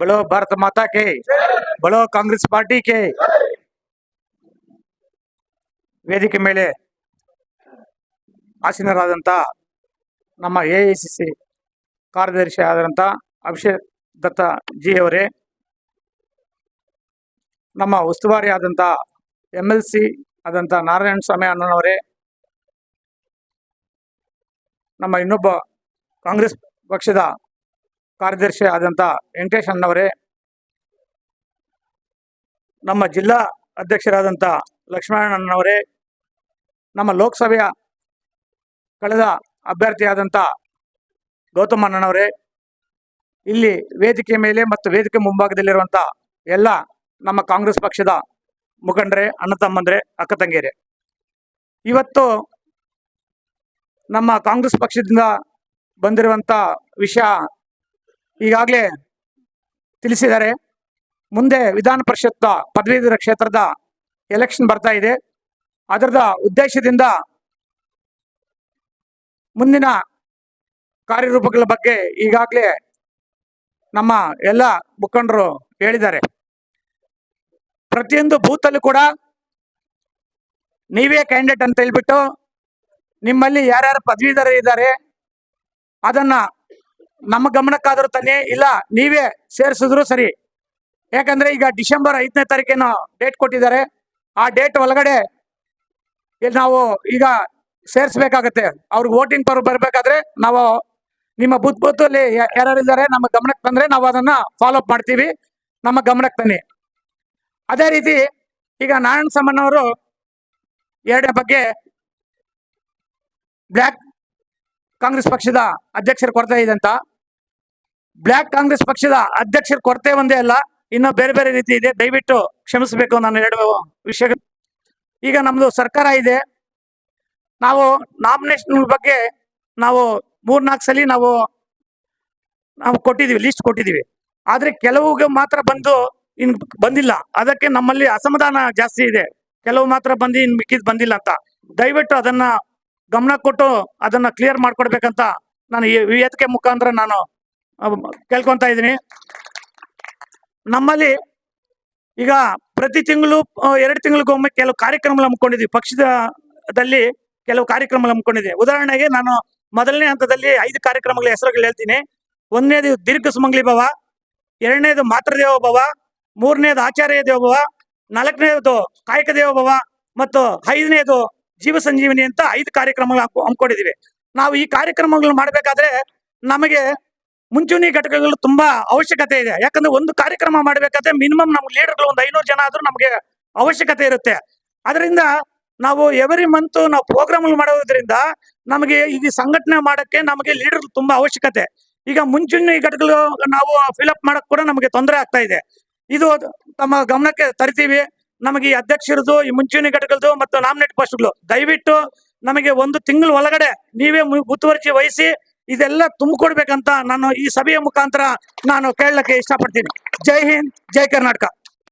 ಬಲೋ Bharat Mata K बोलो Congress party ಕೆ. ವೇದಿಕೆ ಮೇಲೆ ಆಸೀನರಾದಂಥ ನಮ್ಮ ಎ ಐ ಸಿ ಸಿ ಕಾರ್ಯದರ್ಶಿ ಆದಂಥ ಅಭಿಷೇಕ್ ದತ್ತ ಜಿ ಅವರೇ, ನಮ್ಮ ಉಸ್ತುವಾರಿ ಆದಂಥ ಎಂ ಎಲ್ ಸಿ ಆದಂಥ ನಾರಾಯಣ ಸ್ವಾಮಿ ಅಣ್ಣನವರೇ, ನಮ್ಮ ಇನ್ನೊಬ್ಬ ಕಾಂಗ್ರೆಸ್ ಪಕ್ಷದ ಕಾರ್ಯದರ್ಶಿ ಆದಂಥ ವೆಂಕಟೇಶ್ ಅಣ್ಣವರೇ, ನಮ್ಮ ಜಿಲ್ಲಾ ಅಧ್ಯಕ್ಷರಾದಂಥ ಲಕ್ಷ್ಮಣಣ್ಣನವರೇ ನಮ್ಮ ಲೋಕಸಭೆಯ ಕಳೆದ ಅಭ್ಯರ್ಥಿಯಾದಂಥ ಗೌತಮ್ ಅಣ್ಣನವರೇ, ಇಲ್ಲಿ ವೇದಿಕೆ ಮೇಲೆ ಮತ್ತು ವೇದಿಕೆ ಮುಂಭಾಗದಲ್ಲಿರುವಂಥ ಎಲ್ಲ ನಮ್ಮ ಕಾಂಗ್ರೆಸ್ ಪಕ್ಷದ ಮುಖಂಡರೇ, ಅಣ್ಣ ತಮ್ಮಂದ್ರೆ, ಅಕ್ಕ ತಂಗಿಯರೇ. ಇವತ್ತು ನಮ್ಮ ಕಾಂಗ್ರೆಸ್ ಪಕ್ಷದಿಂದ ಬಂದಿರುವಂಥ ವಿಷಯ ಈಗಾಗಲೇ ತಿಳಿಸಿದ್ದಾರೆ. ಮುಂದೆ ವಿಧಾನ ಪರಿಷತ್ ಪದವೀಧರ ಕ್ಷೇತ್ರದ ಎಲೆಕ್ಷನ್ ಬರ್ತಾ ಇದೆ. ಅದರದ ಉದ್ದೇಶದಿಂದ ಮುಂದಿನ ಕಾರ್ಯರೂಪಗಳ ಬಗ್ಗೆ ಈಗಾಗಲೇ ನಮ್ಮ ಎಲ್ಲ ಮುಖಂಡರು ಹೇಳಿದ್ದಾರೆ. ಪ್ರತಿಯೊಂದು ಬೂತಲ್ಲೂ ಕೂಡ ನೀವೇ ಕ್ಯಾಂಡಿಡೇಟ್ ಅಂತ ಹೇಳ್ಬಿಟ್ಟು ನಿಮ್ಮಲ್ಲಿ ಯಾರ್ಯಾರು ಪದವೀಧರ ಇದ್ದಾರೆ ಅದನ್ನ ನಮ್ಮ ಗಮನಕ್ಕಾದರೂ ತನ್ನಿ ಇಲ್ಲ, ನೀವೇ ಸೇರಿಸಿದ್ರು ಸರಿ. ಯಾಕಂದ್ರೆ ಈಗ ಡಿಸೆಂಬರ್ ಐದನೇ ತಾರೀಕೇನು ಡೇಟ್ ಕೊಟ್ಟಿದ್ದಾರೆ. ಆ ಡೇಟ್ ಒಳಗಡೆ ಇಲ್ಲಿ ನಾವು ಈಗ ಸೇರಿಸ್ಬೇಕಾಗತ್ತೆ. ಅವ್ರಿಗೆ ವೋಟಿಂಗ್ ಪರ್ ಬರಬೇಕಾದ್ರೆ ನಾವು ನಿಮ್ಮ ಬೂತ್ ಬುತ್ತಲ್ಲಿ ಅಲ್ಲಿ ಯಾರ್ಯಾರು ಇದ್ದಾರೆ ನಮ್ಮ ಗಮನಕ್ಕೆ ಬಂದ್ರೆ ನಾವು ಅದನ್ನ ಫಾಲೋ ಅಪ್ ಮಾಡ್ತೀವಿ. ನಮ್ಮ ಗಮನಕ್ಕೆ ತನ್ನಿ ಅದೇ ರೀತಿ ಈಗ ನಾರಾಯಣ ಸಾಮಣ್ಣವರು ಎರಡನೇ ಬಗ್ಗೆ ಬ್ಲ್ಯಾಕ್ ಕಾಂಗ್ರೆಸ್ ಪಕ್ಷದ ಅಧ್ಯಕ್ಷರ ಕೊರತೆ ಇದೆ ಅಂತ. ಬ್ಲ್ಯಾಕ್ ಕಾಂಗ್ರೆಸ್ ಪಕ್ಷದ ಅಧ್ಯಕ್ಷರ ಕೊರತೆ ಒಂದೇ ಅಲ್ಲ, ಇನ್ನೂ ಬೇರೆ ಬೇರೆ ರೀತಿ ಇದೆ. ದಯವಿಟ್ಟು ಕ್ಷಮಿಸಬೇಕು ನಾನು ಎರಡು ವಿಷಯ ಈಗ ನಮ್ದು ಸರ್ಕಾರ ಇದೆ. ನಾವು ನಾಮಿನೇಷನ್ ಬಗ್ಗೆ ನಾವು ಮೂರ್ನಾಲ್ಕು ಸಲ ನಾವು ನಾವು ಕೊಟ್ಟಿದ್ದೀವಿ ಲಿಸ್ಟ್ ಕೊಟ್ಟಿದ್ದೀವಿ. ಆದರೆ ಕೆಲವು ಮಾತ್ರ ಬಂದು ಇನ್ ಬಂದಿಲ್ಲ. ಅದಕ್ಕೆ ನಮ್ಮಲ್ಲಿ ಅಸಮಾಧಾನ ಜಾಸ್ತಿ ಇದೆ. ಕೆಲವು ಮಾತ್ರ ಬಂದು ಇನ್ ಮಿಕ್ಕಿದ್ ಬಂದಿಲ್ಲ ಅಂತ. ದಯವಿಟ್ಟು ಅದನ್ನ ಗಮನ ಕೊಟ್ಟು ಅದನ್ನ ಕ್ಲಿಯರ್ ಮಾಡ್ಕೊಡ್ಬೇಕಂತ ನಾನು ಈ ವೇದಿಕೆ ಮುಖಾಂತರ ನಾನು ಕೇಳ್ಕೊಂತ ಇದ್ದೀನಿ. ನಮ್ಮಲ್ಲಿ ಈಗ ಪ್ರತಿ ತಿಂಗಳು ಎರಡು ತಿಂಗಳಿಗೊಮ್ಮೆ ಕೆಲವು ಕಾರ್ಯಕ್ರಮಗಳು ಹಮ್ಮಿಕೊಂಡಿದ್ವಿ. ಪಕ್ಷದಲ್ಲಿ ಕೆಲವು ಕಾರ್ಯಕ್ರಮಗಳು ಹಮ್ಮಿಕೊಂಡಿದೆ ಉದಾಹರಣೆಗೆ ನಾನು ಮೊದಲನೇ ಹಂತದಲ್ಲಿ ಐದು ಕಾರ್ಯಕ್ರಮಗಳ ಹೆಸರುಗಳು ಹೇಳ್ತೀನಿ. ಒಂದನೇದು ದೀರ್ಘ ಸುಮಂಗ್ಲಿ ಭವ, ಎರಡನೇದು ಮಾತೃದೇವ ಭವ, ಮೂರನೇದು ಆಚಾರ್ಯ ದೇವ ಭವ, ನಾಲ್ಕನೇದು ಕಾಯಕ ದೇವ ಭವ ಮತ್ತು ಐದನೇದು ಜೀವ ಸಂಜೀವಿನಿ ಅಂತ ಐದು ಕಾರ್ಯಕ್ರಮಗಳು ಹಮ್ಮಿಕೊಂಡಿದ್ದೀವಿ. ನಾವು ಈ ಕಾರ್ಯಕ್ರಮಗಳು ಮಾಡಬೇಕಾದ್ರೆ ನಮಗೆ ಮುಂಚೂಣಿ ಘಟಕಗಳು ತುಂಬಾ ಅವಶ್ಯಕತೆ ಇದೆ. ಯಾಕಂದ್ರೆ ಒಂದು ಕಾರ್ಯಕ್ರಮ ಮಾಡಬೇಕಾದ್ರೆ ಮಿನಿಮಮ್ ನಮ್ಗೆ ಲೀಡರ್ಗಳು ಒಂದು ಐನೂರು ಜನ ಆದ್ರೂ ನಮಗೆ ಅವಶ್ಯಕತೆ ಇರುತ್ತೆ. ಅದರಿಂದ ನಾವು ಎವ್ರಿ ಮಂತ್ ನಾವು ಪ್ರೋಗ್ರಾಮ್ ಮಾಡೋದ್ರಿಂದ ನಮಗೆ ಈಗ ಸಂಘಟನೆ ಮಾಡಕ್ಕೆ ನಮಗೆ ಲೀಡರ್ ತುಂಬಾ ಅವಶ್ಯಕತೆ. ಈಗ ಮುಂಚೂಣಿ ಘಟಕಗಳು ನಾವು ಫಿಲಪ್ ಮಾಡಕ್ ಕೂಡ ನಮಗೆ ತೊಂದರೆ ಆಗ್ತಾ ಇದೆ. ಇದು ತಮ್ಮ ಗಮನಕ್ಕೆ ತರ್ತೀವಿ. ನಮಗೆ ಈ ಅಧ್ಯಕ್ಷರದು ಈ ಮುಂಚೂಣಿ ಘಟಕದ್ದು ಮತ್ತು ನಾಮಿನೇಟ್ ಪೋಸ್ಟ್ಗಳು ದಯವಿಟ್ಟು ನಮಗೆ ಒಂದು ತಿಂಗಳ ಒಳಗಡೆ ನೀವೇ ಮುತುವರ್ಜಿ ವಹಿಸಿ ಇದೆಲ್ಲ ತುಂಬಿಕೊಡ್ಬೇಕಂತ ನಾನು ಈ ಸಭೆಯ ಮುಖಾಂತರ ನಾನು ಕೇಳಲಿಕ್ಕೆ ಇಷ್ಟಪಡ್ತೀನಿ. ಜೈ ಹಿಂದ್ ಜೈ ಕರ್ನಾಟಕ.